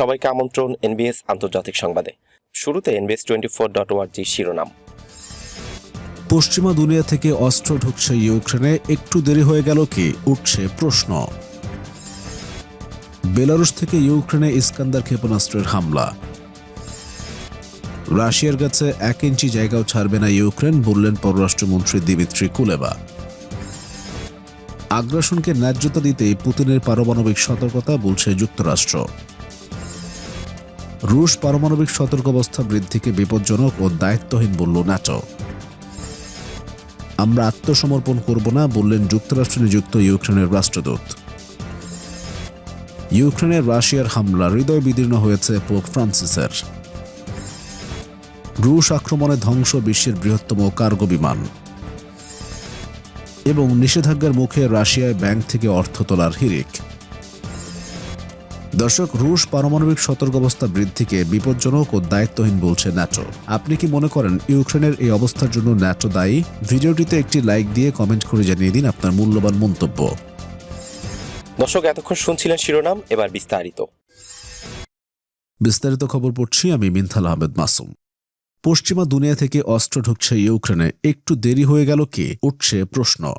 সবাইকে আমন্ত্রণ এনবিএস আন্তর্জাতিক সংবাদে। শুরুতে এনবিএস টোয়েন্টি ফোর ডট শিরোনাম। পশ্চিমা দুনিয়া থেকে অস্ত্র ঢুকছে ইউক্রেনে, একটু দেরি হয়ে গেল কি? উঠছে প্রশ্ন। বেলারুশ থেকে ইউক্রেনে ইস্কান্দার ক্ষেপণাস্ত্রের হামলা। রাশিয়ার কাছে এক ইঞ্চি জায়গাও ছাড়বে না ইউক্রেন, বললেন পররাষ্ট্রমন্ত্রী দিমিত্রি কুলেবা। আগ্রাসনকে ন্যায্যতা দিতে পুতিনের পারমাণবিক সতর্কতা, বলছে যুক্তরাষ্ট্র। রুশ পারমাণবিক সতর্কাবস্থা বৃদ্ধিকে বিপজ্জনক ও দায়িত্বহীন বলল ন্যাটো আমরা আত্মসমর্পণ করব না, বললেন যুক্তরাষ্ট্র নিযুক্ত ইউক্রেনের রাষ্ট্রদূত। ইউক্রেনের রাশিয়ার হামলা হৃদয় বিদীর্ণ হয়েছে পোপ ফ্রান্সিসের। রুশ আক্রমণে ধ্বংস বিশ্বের বৃহত্তম কার্গো বিমান। এবং নিষেধাজ্ঞার মুখে রাশিয়ায় ব্যাংক থেকে অর্থ তোলার হিরিক দর্শক রুশ পারমাণবিক সতর্ক অবস্থা বৃদ্ধিকে বিপজ্জনক ও দায়িত্বহীন বলছে ন্যাটো। আপনি কি মনে করেন ইউক্রেনের এই অবস্থার জন্য ন্যাটো দায়ী? ভিডিওটিতে একটি লাইক দিয়ে কমেন্ট করে জানিয়ে দিন আপনার মূল্যবান মন্তব্য। দর্শক এতক্ষণ শুনছিলেন শিরোনাম এবার বিস্তারিত। বিস্তারিত খবর পড়ছি আমি মিনথাল আহমেদ মাসুম। পশ্চিমা দুনিয়া থেকে অস্ত্র ঢুকছে ইউক্রেনে। একটু দেরি হয়ে গেল কি? উঠছে প্রশ্ন।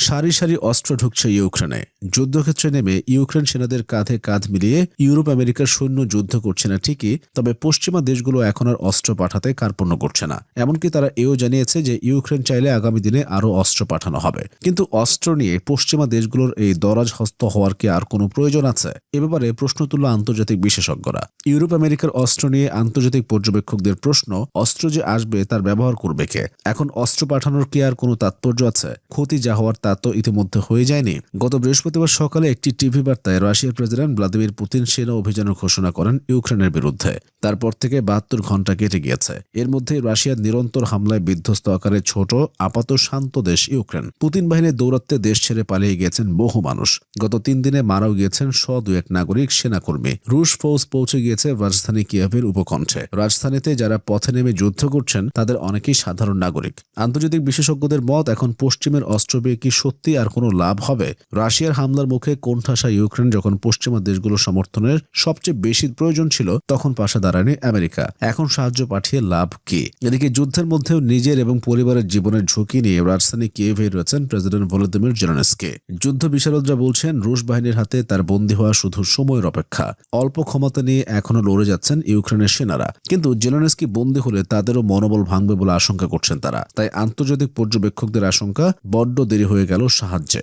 সারি সারি অস্ত্র ঢুকছে ইউক্রেনে। যুদ্ধক্ষেত্রে নেমে ইউক্রেন সেনাদের কাঁধে কাঁধ মিলিয়ে ইউরোপ, আমেরিকার সৈন্য যুদ্ধ করছে না ঠিকই, তবে পশ্চিমা দেশগুলো এখন আর অস্ত্র পাঠাতে কার্পণ্য করছে না। এমনকি তারা এও জানিয়েছে যে ইউক্রেন চাইলে আগামী দিনে আরও অস্ত্র পাঠানো হবে। কিন্তু অস্ত্র নিয়ে পশ্চিমা দেশগুলোর এই দরাজ হস্ত হওয়ার কি আর কোনো প্রয়োজন আছে? এ ব্যাপারে প্রশ্ন তুলল আন্তর্জাতিক বিশেষজ্ঞরা। ইউরোপ, আমেরিকার অস্ত্র নিয়ে আন্তর্জাতিক পর্যবেক্ষকদের প্রশ্ন, অস্ত্র যে আসবে তার ব্যবহার করবে কে? এখন অস্ত্র পাঠানোর কি আর কোনো তাৎপর্য আছে? ক্ষতি যা হওয়ার তো ইতিমধ্যে হয়ে যায়নি। গত বৃহস্পতিবার সকালে একটি টিভি বার্তায় রাশিয়ার প্রেসিডেন্ট ভ্লাদিমির পুতিন সেনা অভিযানের ঘোষণা করেন ইউক্রেনের বিরুদ্ধে। তারপর থেকে বাহাত্তর ঘণ্টা কেটে গিয়েছে। এর মধ্যে রাশিয়ার নিরন্তর হামলায় বিধ্বস্ত আকারে ছোট, আপাত শান্ত দেশ ইউক্রেন। পুতিন বাহিনীর দৌরাত্মে দেশ ছেড়ে পালিয়ে গিয়েছেন বহু মানুষ। গত তিন দিনে মারাও গিয়েছেন শ দু এক নাগরিক, সেনাকর্মী। রুশ ফৌজ পৌঁছে গিয়েছে রাজধানী কিয়াভের উপকণ্ঠে। রাজধানীতে যারা পথে নেমে যুদ্ধ করছেন, তাদের অনেকেই সাধারণ নাগরিক। আন্তর্জাতিক বিশেষজ্ঞদের মত, এখন পশ্চিমের অস্ত্র পেয়ে কি সত্যি আর কোনো লাভ হবে? রাশিয়ার হামলার মুখে কোণঠাসা ইউক্রেন যখন পশ্চিমা দেশগুলোর সমর্থনের সবচেয়ে বেশি প্রয়োজন ছিল, তখন পাশে দাঁড়ায়নি আমেরিকা। এখন সাহায্য পাঠিয়ে লাভ কি? এদিকে যুদ্ধের মধ্যেও নিজের এবং পরিবারের জীবনের ঝুঁকি নিয়ে রাজধানী কিয়েভে রয়েছেন প্রেসিডেন্ট ভলোদিমির জেলেনস্কি। যুদ্ধ বিশারদরা বলছেন, রুশ বাহিনীর হাতে তার বন্দী হওয়া শুধু সময়ের অপেক্ষা। অল্প ক্ষমতা নিয়ে এখনও লড়ে যাচ্ছেন ইউক্রেনের সেনারা। কিন্তু জেলেনস্কি বন্দী হলে তাদেরও মনোবল ভাঙবে বলে আশঙ্কা করছেন তারা। তাই আন্তর্জাতিক পর্যবেক্ষকদের আশঙ্কা, বড্ড দেরি হয়ে গেল সাহায্যে।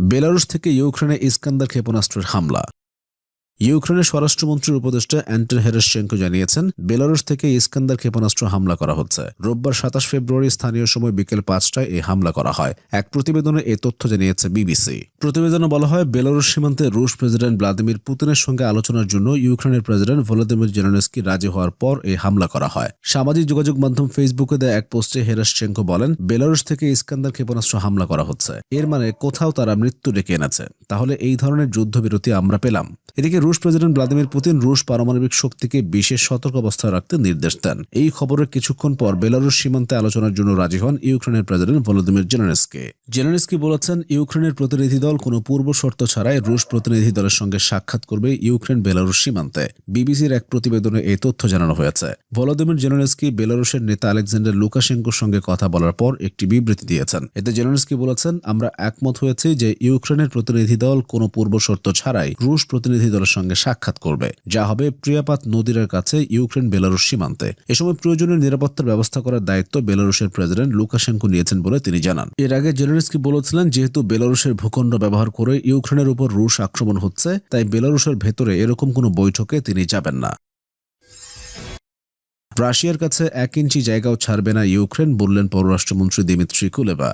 বেলারুশ থেকে ইউক্রেনে ইস্কান্দার ক্ষেপণাস্ত্রের হামলা। ইউক্রেনের স্বরাষ্ট্রমন্ত্রীর উপদেষ্টা অ্যান্টন হেরেশচেঙ্কো জানিয়েছেন, বেলারুশ থেকে ইস্কান্দার ক্ষেপণাস্ত্র হামলা করা হচ্ছে। রোববার সাতাশ ফেব্রুয়ারি স্থানীয় সময় বিকেল পাঁচটায় এই হামলা করা হয়। এক প্রতিবেদনে এই তথ্য জানিয়েছে বিবিসি। প্রতিবেদনে বলা হয়, বেলারুশ সীমান্তে রুশ প্রেসিডেন্ট ভ্লাদিমির পুতিনের সঙ্গে আলোচনার জন্য ইউক্রেনের প্রেসিডেন্ট ভলোদিমির জেলেনস্কি রাজি হওয়ার পর এই হামলা করা হয়। সামাজিক যোগাযোগ মাধ্যম ফেসবুকে দেয়া এক পোস্টে হেরাসচেঙ্কো বলেন, বেলারুশ থেকে ইস্কান্দার ক্ষেপণাস্ত্র হামলা করা হচ্ছে। এর মানে কোথাও তারা মৃত্যু ডেকে এনেছে। তাহলে এই ধরনের যুদ্ধবিরতি আমরা পেলাম। এদিকে রুশ প্রেসিডেন্ট ভ্লাদিমির পুতিন রুশ পারমাণবিক শক্তিকে বিশেষ সতর্ক অবস্থায় রাখতে নির্দেশ দেন। এই খবরের কিছুক্ষণ পর বেলারুশ সীমান্তে আলোচনার জন্য রাজি হন ইউক্রেনের প্রেসিডেন্ট ভলোদিমির জেলেনস্কি। জেলেনস্কি বলেছেন, ইউক্রেনের প্রতিনিধি দল কোনো পূর্ব শর্ত ছাড়াই রুশ প্রতিনিধি দলের সঙ্গে সাক্ষাৎ করবে ইউক্রেন বেলারুশ সীমান্তে। বিবিসির এক প্রতিবেদনে এই তথ্য জানানো হয়েছে। ভলোদিমির জেলেনস্কি বেলারুশের নেতা আলেকজান্ডার লুকাশেঙ্কোর সঙ্গে কথা বলার পর একটি বিবৃতি দিয়েছেন। এতে জেলেনস্কি বলেছেন, আমরা একমত হয়েছি যে ইউক্রেনের প্রতিনিধি দল কোনো পূর্ব শর্ত ছাড়াই রুশ প্রতিনিধি দলের সঙ্গে সাক্ষাৎ করবে, যা হবে প্রিয়াপাত নদীর কাছে ইউক্রেন বেলারুশ সীমান্তে। এ সময় প্রয়োজনীয় নিরাপত্তার ব্যবস্থা করার দায়িত্ব বেলারুশের প্রেসিডেন্ট লুকাশেঙ্কো নিয়েছেন বলে তিনি জানান। এর আগে জেলেনস্কি বলেছিলেন, যেহেতু বেলারুশের ভূখণ্ড ব্যবহার করে ইউক্রেনের উপর রুশ আক্রমণ হচ্ছে, তাই বেলারুশের ভেতরে এরকম কোনো বৈঠকে তিনি যাবেন না। রাশিয়ার কাছে এক ইঞ্চি জায়গাও ছাড়বে না ইউক্রেন, বললেন পররাষ্ট্রমন্ত্রী দিমিত্রি কুলেবা।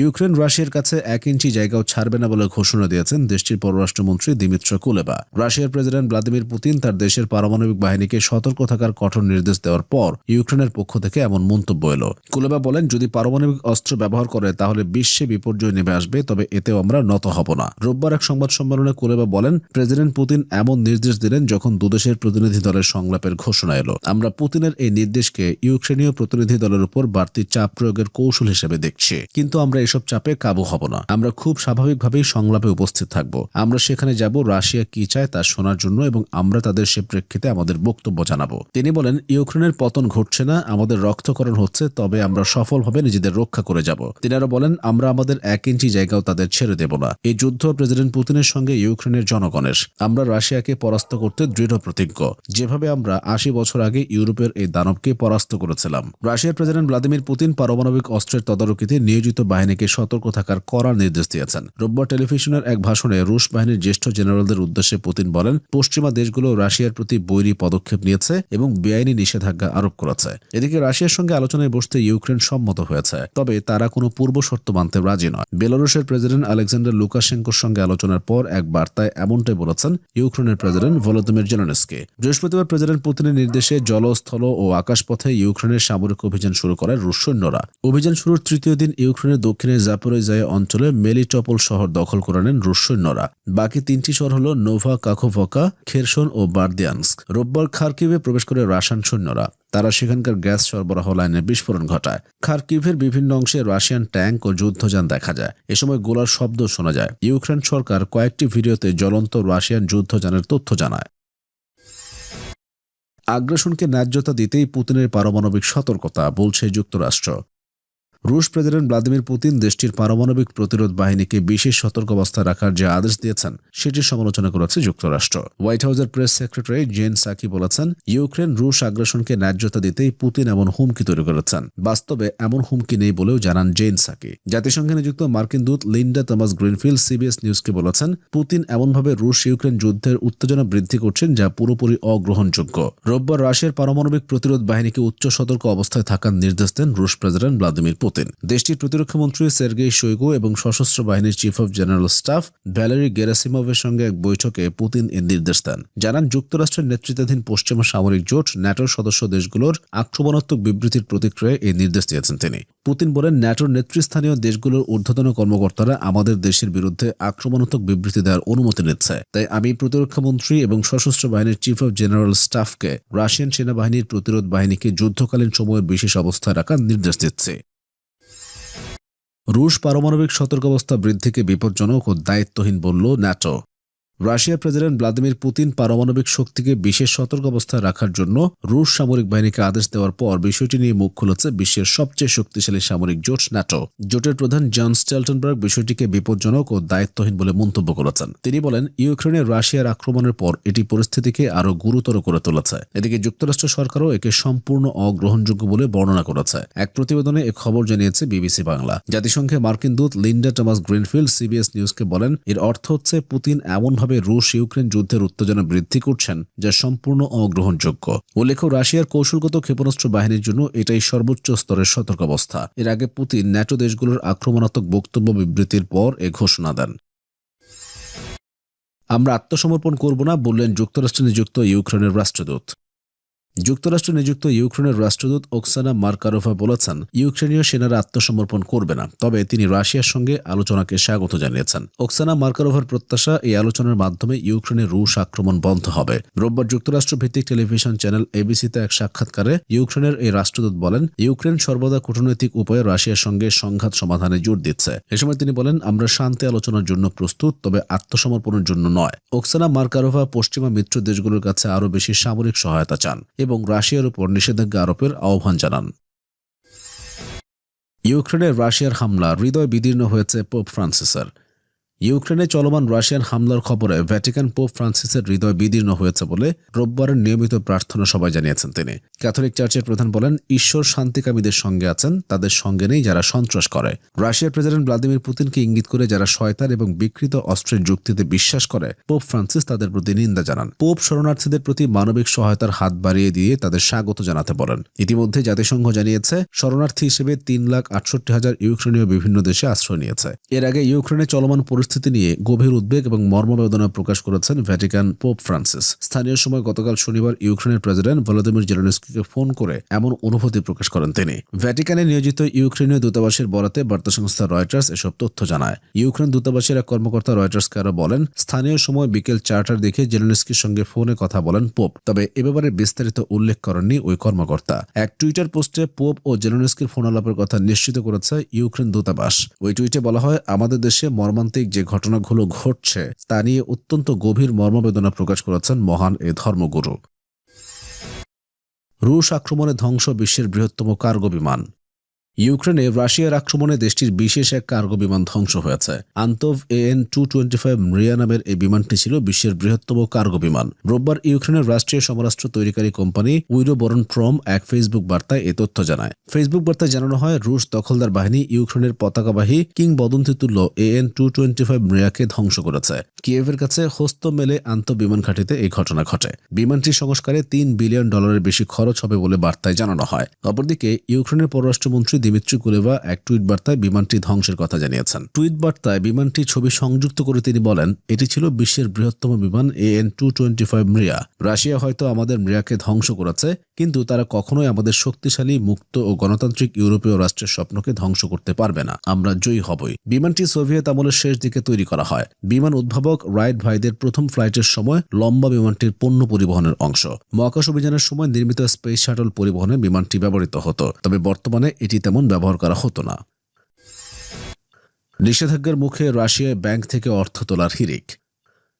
ইউক্রেন রাশিয়ার কাছে এক ইঞ্চি জায়গাও ছাড়বে না বলে ঘোষণা দিয়েছেন দেশটির পররাষ্ট্রমন্ত্রী দিমিত্র কুলেবা। রাশিয়ার প্রেসিডেন্ট ভ্লাদিমির পুতিন তার দেশের পারমাণবিক বাহিনীকে সতর্ক থাকার কঠোর নির্দেশ দেওয়ার পর ইউক্রেনের পক্ষ থেকে এমন মন্তব্য এলো। কুলেবা বলেন, যদি পারমাণবিক অস্ত্র ব্যবহার করে তাহলে বিশ্বে বিপর্যয় নেমে আসবে, তবে এতেও আমরা নত হব না। রোববার এক সংবাদ সম্মেলনে কুলেবা বলেন, প্রেসিডেন্ট পুতিন এমন নির্দেশ দিলেন যখন দুদেশের প্রতিনিধি দলের সংলাপের ঘোষণা এলো। আমরা পুতিনের এই নির্দেশকে ইউক্রেনীয় প্রতিনিধি দলের উপর বাড়তি চাপ প্রয়োগের কৌশল হিসেবে দেখছি। কিন্তু আমরা এসব চাপে কাবু হব না। আমরা খুব স্বাভাবিকভাবেই সংলাপে উপস্থিত থাকব। আমরা সেখানে যাব, রাশিয়া কি চায় তা শোনার জন্য এবং আমরা তাদের সে প্রেক্ষিতে আমাদের বক্তব্য জানাব। তিনি বলেন, ইউক্রেনের পতন ঘটছে না, আমাদের রক্তকরণ হচ্ছে, তবে আমরা সফলভাবে নিজেদের রক্ষা করে যাব। তিনি আরও বলেন, আমরা আমাদের এক ইঞ্চি জায়গাও তাদের ছেড়ে দেব না। এই যুদ্ধ প্রেসিডেন্ট পুতিনের সঙ্গে ইউক্রেনের জনগণের। আমরা রাশিয়াকে পরাস্ত করতে দৃঢ় প্রতিজ্ঞ। যেভাবে আমরা আশি বছর আগে ইউরোপের এই দানবকে পরাস্ত করেছিলাম। রাশিয়ার প্রেসিডেন্ট ভ্লাদিমির পুতিন পারমাণবিক অস্ত্রের তদারকিতে নিয়োজিত বাহিনীকে সতর্ক থাকার কড়া নির্দেশ দিয়েছেন। রোববার টেলিভিশনের এক ভাষণে রুশ বাহিনীর জ্যেষ্ঠ জেনারেলদের উদ্দেশ্যে পুতিন বলেন, পশ্চিমা দেশগুলো রাশিয়ার প্রতি বৈরী পদক্ষেপ নিয়েছে এবং বেআইনি নিষেধাজ্ঞা আরোপ করেছে। এদিকে রাশিয়ার সঙ্গে আলোচনায় বসতে ইউক্রেন সম্মত হয়েছে, তবে তারা কোনো পূর্ব শর্ত মানতে রাজি নয়। বেলারুশের প্রেসিডেন্ট আলেকজান্ডার লুকাশেঙ্কোর সঙ্গে আলোচনার পর এক বার্তায় এমনটাই বলেছেন ইউক্রেনের প্রেসিডেন্ট ভলোদিমির জেলেনস্কি। বৃহস্পতিবার প্রেসিডেন্ট পুতিনের নির্দেশে জল স্থল ও আকাশপথে ইউক্রেনের সামরিক অভিযান শুরু করে রুশ সৈন্যরা। অভিযান শুরুর তৃতীয় দিন ইউক্রেনের দক্ষিণে জাপোরিজায় অঞ্চলে মেলিটপল শহর দখল করে নেন রুশ সৈন্যরা। বাকি তিনটি শহর হল নোভা কাখোভকা, খেরসন ও বার্দিয়ানস্ক। রোববার খার্কিভে প্রবেশ করে রাশিয়ান সৈন্যরা। তারা সেখানকার গ্যাস সরবরাহ লাইনে বিস্ফোরণ ঘটায়। খার্কিভের বিভিন্ন অংশে রাশিয়ান ট্যাঙ্ক ও যুদ্ধযান দেখা যায়। এ সময় গোলার শব্দ শোনা যায়। ইউক্রেন সরকার কয়েকটি ভিডিওতে জ্বলন্ত রাশিয়ান যুদ্ধযানের তথ্য জানায়। আগ্রাসনকে ন্যায্যতা দিতেই পুতিনের পারমাণবিক সতর্কতা, বলছে যুক্তরাষ্ট্র। রুশ প্রেসিডেন্ট ভ্লাদিমির পুতিন দেশটির পারমাণবিক প্রতিরোধ বাহিনীকে বিশেষ সতর্কাবস্থায় রাখার যে আদেশ দিয়েছেন সেটির সমালোচনা করেছে যুক্তরাষ্ট্র। হোয়াইট হাউসের প্রেস সেক্রেটারি জেন সাকি বলেছেন, ইউক্রেন রুশ আগ্রাসনকে ন্যায্যতা দিতেই পুতিন এমন হুমকি তৈরি করেছেন। বাস্তবে এমন হুমকি নেই বলেও জানান জেন সাকি। জাতিসংঘে নিযুক্ত মার্কিন দূত লিন্ডা থমাস গ্রিনফিল্ড সিবিএস নিউজকে বলেছেন, পুতিন এমনভাবে রুশ ইউক্রেন যুদ্ধের উত্তেজনা বৃদ্ধি করছেন যা পুরোপুরি অগ্রহণযোগ্য। রোববার রাশিয়ার পারমাণবিক প্রতিরোধ বাহিনীকে উচ্চ সতর্ক অবস্থায় থাকার নির্দেশ দেন রুশ প্রেসিডেন্ট ভ্লাদিমির পুতিন। দেশটির প্রতিরক্ষা মন্ত্রী সের্গেই শৈগু এবং সশস্ত্র বাহিনীর chief of general staff Valery গেরাসিমভের সঙ্গে এক বৈঠকে পুতিন এ নির্দেশ দেন। জানান, যুক্তরাষ্ট্রের নেতৃত্বাধীন পশ্চিমা সামরিক জোট ন্যাটোর সদস্য দেশগুলোর আক্রমণাত্মক বিবৃতির প্রতিক্রিয়ায় এই নির্দেশ দিয়েছেন তিনি। পুতিন বলেন, ন্যাটোর নেতৃস্থানীয় দেশগুলোর ঊর্ধ্বতন কর্মকর্তারা আমাদের দেশের বিরুদ্ধে আক্রমণাত্মক বিবৃতি দেওয়ার অনুমতি নিচ্ছে। তাই আমি প্রতিরক্ষা মন্ত্রী এবং সশস্ত্র বাহিনীর চিফ অব জেনারেল স্টাফকে রাশিয়ান সেনাবাহিনীর প্রতিরোধ বাহিনীকে যুদ্ধকালীন সময়ে বিশেষ অবস্থায় রাখার নির্দেশ দিচ্ছে। রুশ পারমাণবিক সতর্কাবস্থা বৃদ্ধিকে বিপজ্জনক ও দায়িত্বহীন বলল ন্যাটো। রাশিয়ার প্রেসিডেন্ট ভ্লাদিমির পুতিন পারমাণবিক শক্তিকে বিশেষ সতর্ক অবস্থায় রাখার জন্য রুশ সামরিক বাহিনীকে আদেশ দেওয়ার পর বিষয়টি নিয়ে মুখ খুলেছে বিশ্বের সবচেয়ে শক্তিশালী সামরিক জোট, ন্যাটো। জোটের প্রধান জন স্টেলটনবার্গ বিষয়টিকে বিপজ্জনক ও দায়িত্বহীন বলে মন্তব্য করেছেন। তিনি বলেন, ইউক্রেনে রাশিয়ার আক্রমণের পর এটি পরিস্থিতিকে আরও গুরুতর করে তুলেছে। এদিকে যুক্তরাষ্ট্র সরকারও একে সম্পূর্ণ অগ্রহণযোগ্য বলে বর্ণনা করেছে। এক প্রতিবেদনে এ খবর জানিয়েছে বিবিসি বাংলা। জাতিসংঘে মার্কিন দূত লিন্ডা টমাস গ্রিনফিল্ড, সিবিএস নিউজকে বলেন, এর অর্থ হচ্ছে পুতিন এমনভাবে রুশ ইউক্রেন যুদ্ধের উত্তেজনা বৃদ্ধি করছেন, যা সম্পূর্ণ অগ্রহণযোগ্য। উল্লেখ্য রাশিয়ার কৌশলগত ক্ষেপণাস্ত্র বাহিনীর জন্য এটাই সর্বোচ্চ স্তরের সতর্ক অবস্থা এর আগে পুতিন ন্যাটো দেশগুলোর আক্রমণাত্মক বক্তব্য বিবৃতির পর এ ঘোষণা দেন। আমরা আত্মসমর্পণ করব না, বললেন যুক্তরাষ্ট্রে নিযুক্ত ইউক্রেনের রাষ্ট্রদূত। যুক্তরাষ্ট্র নিযুক্ত ইউক্রেনের রাষ্ট্রদূত ওকসানা মার্কারোভা বলেছেন, ইউক্রেনীয় সেনারা আত্মসমর্পণ করবে না। তবে তিনি রাশিয়ার সঙ্গে আলোচনাকে স্বাগত জানিয়েছেন। ওকসানা মার্কারোভার প্রত্যাশা এই আলোচনার মাধ্যমে ইউক্রেনের রুশ আক্রমণ বন্ধ হবে। রোববার যুক্তরাষ্ট্র ভিত্তিক টেলিভিশন চ্যানেল এবিসিতে এক সাক্ষাৎকারে ইউক্রেনের এই রাষ্ট্রদূত বলেন, ইউক্রেন সর্বদা কূটনৈতিক উপায়ে রাশিয়ার সঙ্গে সংঘাত সমাধানে জোর দিচ্ছে। এ সময় তিনি বলেন, আমরা শান্তি আলোচনার জন্য প্রস্তুত, তবে আত্মসমর্পণের জন্য নয়। ওকসানা মার্কারোভা পশ্চিমা মিত্র দেশগুলোর কাছে আরও বেশি সামরিক সহায়তা চান। এবং রাশিয়ার উপর নিষেধাজ্ঞা আরোপের আহ্বান জানান। ইউক্রেনের রাশিয়ার হামলা হৃদয় বিদীর্ণ হয়েছে পোপ ফ্রান্সিসের। ইউক্রেনে চলমান রাশিয়ান হামলার খবরে ভ্যাটিকান পোপ ফ্রান্সিসের হৃদয় বিদীর্ণ হয়েছে বলে রোববারের নিয়মিত প্রার্থনা সভায় জানিয়েছেন তিনি। ক্যাথলিক চার্চের প্রধান বলেন, ঈশ্বর শান্তিকামীদের সঙ্গে আছেন, তাদের সঙ্গে নেই যারা সন্ত্রাস করে। রাশিয়ার প্রেসিডেন্ট ভ্লাদিমির পুতিনকে ইঙ্গিত করে যারা শয়তান এবং বিকৃত অস্ত্রের যুক্তিতে বিশ্বাস করে, পোপ ফ্রান্সিস তাদের প্রতি নিন্দা জানান। পোপ শরণার্থীদের প্রতি মানবিক সহায়তার হাত বাড়িয়ে দিয়ে তাদের স্বাগত জানাতে বলেন। ইতিমধ্যে জাতিসংঘ জানিয়েছে, শরণার্থী হিসেবে তিন লাখ আটষট্টি হাজার ইউক্রেনীয় বিভিন্ন দেশে আশ্রয় নিয়েছে। এর আগে ইউক্রেনে চলমান পরিস্থিতি পরিস্থিতি নিয়ে গভীর উদ্বেগ এবং মর্মবেদনা প্রকাশ করেছেন ভ্যাটিকান পোপ ফ্রান্সিস। স্থানীয় সময় গতকাল শনিবার ইউক্রেনের প্রেসিডেন্ট ভলোদিমির জেলেনস্কিকে ফোন করে এমন অনুভূতি প্রকাশ করেন তিনি। ভ্যাটিকানে নিয়োজিত ইউক্রেনীয় দূতাবাসের বরাতে বার্তা সংস্থা রয়টার্স এসব তথ্য জানায়। ইউক্রেন দূতাবাসের এক কর্মকর্তা রয়টার্সকে আরও বলেন, স্থানীয় সময় বিকেল চারটার দিকে জেলেনস্কির সঙ্গে ফোনে কথা বলেন পোপ, তবে এ ব্যাপারে বিস্তারিত উল্লেখ করেননি ওই কর্মকর্তা। এক টুইটার পোস্টে পোপ ও জেলেনস্কির ফোন আলাপের কথা নিশ্চিত করেছে ইউক্রেন দূতাবাস। ওই টুইটে বলা হয়, আমাদের দেশে মর্মান্তিক যে ঘটনাগুলো ঘটছে, তা নিয়ে অত্যন্ত গভীর মর্মবেদনা প্রকাশ করেছেন মহান এ ধর্মগুরু। রুশ আক্রমণে ধ্বংস বিশ্বের বৃহত্তম কার্গো বিমান। ইউক্রেনে রাশিয়ার আক্রমণে দেশটির বিশেষ এক কার্গো বিমান ধ্বংস হয়েছে। Antonov AN two twenty five Mriya নামের এই বিমানটি ছিল বিশ্বের বৃহত্তম কার্গো বিমান। রোববার ইউক্রেনের রাষ্ট্রীয় সমরাস্ত্র তৈরিকারী কোম্পানি উইরো বরন ট্রম এক ফেসবুক বার্তায় এ তথ্য জানায়। ফেসবুক বার্তায় জানানো হয়, রুশ দখলদার বাহিনী ইউক্রেনের পতাকাবাহী কিংবদন্তি তুল্য এএন টু টোয়েন্টি ফাইভ রিয়াকে ধ্বংস করেছে। কিয়েভের কাছে হস্ত মেলে আন্ত বিমান ঘাঁটিতে এই ঘটনা ঘটে। বিমানটি সংস্কারে তিন বিলিয়ন ডলারের বেশি খরচ হবে বলে বার্তায় জানানো হয়। অপরদিকে, ইউক্রেনের পররাষ্ট্রমন্ত্রী দিমিত্রি কুলেভা এক টুইট বার্তায় বিমানটি ধ্বংসের কথা জানিয়েছেন। টুইট বার্তায় বিমানটি ছবি সংযুক্ত করে তিনি বলেন, এটি ছিল বিশ্বের বৃহত্তম বিমান AN two twenty five Mriya. Russia হয়তো আমাদের মৃয়াকে ধ্বংস করেছে কিন্তু তারা কখনোই আমাদের শক্তিশালী, মুক্ত ও গণতান্ত্রিক ইউরোপীয় রাষ্ট্রের স্বপ্নকে ধ্বংস করতে পারবে না। আমরা জয়ী হবই। বিমানটি সোভিয়েত আমলের শেষ দিকে তৈরি করা হয়। বিমান উদ্ভাবক রাইট ভাইদের প্রথম ফ্লাইটের সময় লম্বা বিমানটির পণ্য পরিবহনের অংশ। মহাকাশ অভিযানের সময় নির্মিত স্পেস শাটল পরিবহনে বিমানটি ব্যবহৃত হতো, তবে বর্তমানে এটি তেমন ব্যবহার করা হতো না। নিষেধাজ্ঞার মুখে রাশিয়ায় ব্যাংক থেকে অর্থ তোলার হিরিক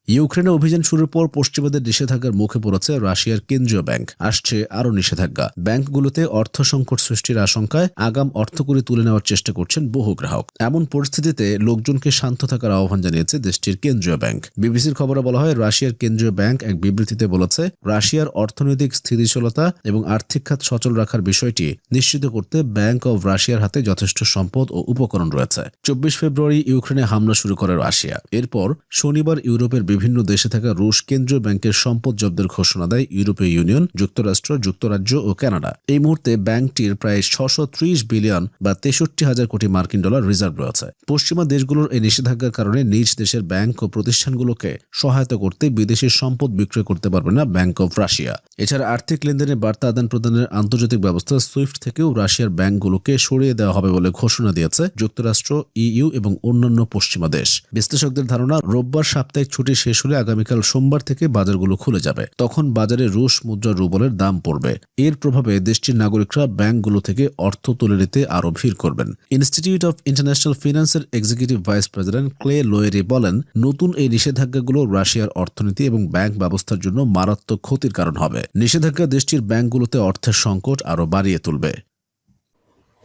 ইউক্রেনে অভিযান শুরুর পর পশ্চিমাদের নিষেধাজ্ঞার মুখে পড়েছে রাশিয়ার কেন্দ্রীয় ব্যাংক। আসছে আরও নিষেধাজ্ঞা। ব্যাংকগুলোতে অর্থ সংকট সৃষ্টির আশঙ্কায় আগাম অর্থকরী তুলে নেওয়ার চেষ্টা করছেন বহু গ্রাহক। এমন পরিস্থিতিতে লোকজনকে শান্ত থাকার আহ্বান জানিয়েছে দেশটির কেন্দ্রীয় ব্যাংক। বিবিসির খবরে বলা হয়, রাশিয়ার কেন্দ্রীয় ব্যাংক এক বিবৃতিতে বলেছে, রাশিয়ার অর্থনৈতিক স্থিতিশীলতা এবং আর্থিক খাত সচল রাখার বিষয়টি নিশ্চিত করতে ব্যাংক অব রাশিয়ার হাতে যথেষ্ট সম্পদ ও উপকরণ রয়েছে। চব্বিশ ফেব্রুয়ারি ইউক্রেনে হামলা শুরু করে রাশিয়া। এরপর শনিবার ইউরোপের বিভিন্ন দেশে থাকা রুশ কেন্দ্রীয় ব্যাংকের সম্পদ জব্দের ঘোষণা দেয় ইউরোপীয় ইউনিয়ন, যুক্তরাষ্ট্র, যুক্তরাজ্য ও কানাডা। এই মুহূর্তে ব্যাংকটির প্রায় ছশো বিলিয়ন বা তেষট্টি হাজার কোটি মার্কিন ডলার রিজার্ভ রয়েছে। পশ্চিমা দেশগুলোর এই নিষেধাজ্ঞার কারণে নিজ দেশের ব্যাংক ও প্রতিষ্ঠানগুলোকে সহায়তা করতে বিদেশি সম্পদ বিক্রয় করতে পারবে না ব্যাংক অব রাশিয়া। এছাড়া আর্থিক লেনদেনে বার্তা আদান প্রদানের আন্তর্জাতিক ব্যবস্থা সুইফট থেকেও রাশিয়ার ব্যাংকগুলোকে সরিয়ে দেওয়া হবে বলে ঘোষণা দিয়েছে যুক্তরাষ্ট্র, ইইউ এবং অন্যান্য পশ্চিমা দেশ। বিশ্লেষকদের ধারণা, রোববার সাপ্তাহিক ছুটি শেষ হলে আগামীকাল সোমবার থেকে বাজারগুলো খুলে যাবে। তখন বাজারে রুশ মুদ্রা রুবলের দাম পড়বে। এর প্রভাবে দেশটির নাগরিকরা ব্যাংকগুলো থেকে অর্থ তুলে নিতে আরও ভিড় করবেন। ইনস্টিটিউট অফ ইন্টারন্যাশনাল ফিন্যান্সের executive vice president Clay Lowery বলেন, নতুন এই নিষেধাজ্ঞাগুলো রাশিয়ার অর্থনীতি এবং ব্যাংক ব্যবস্থার জন্য মারাত্মক ক্ষতির কারণ হবে। নিষেধাজ্ঞা দেশটির ব্যাংকগুলোতে অর্থের সংকট আরও বাড়িয়ে তুলবে।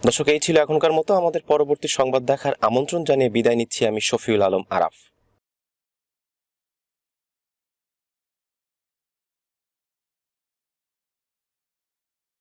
দর্শক, এই ছিল এখনকার মতো। আমাদের পরবর্তী সংবাদ দেখার আমন্ত্রণ জানিয়ে বিদায় নিচ্ছি আমি শফিউল আলম আরাফ।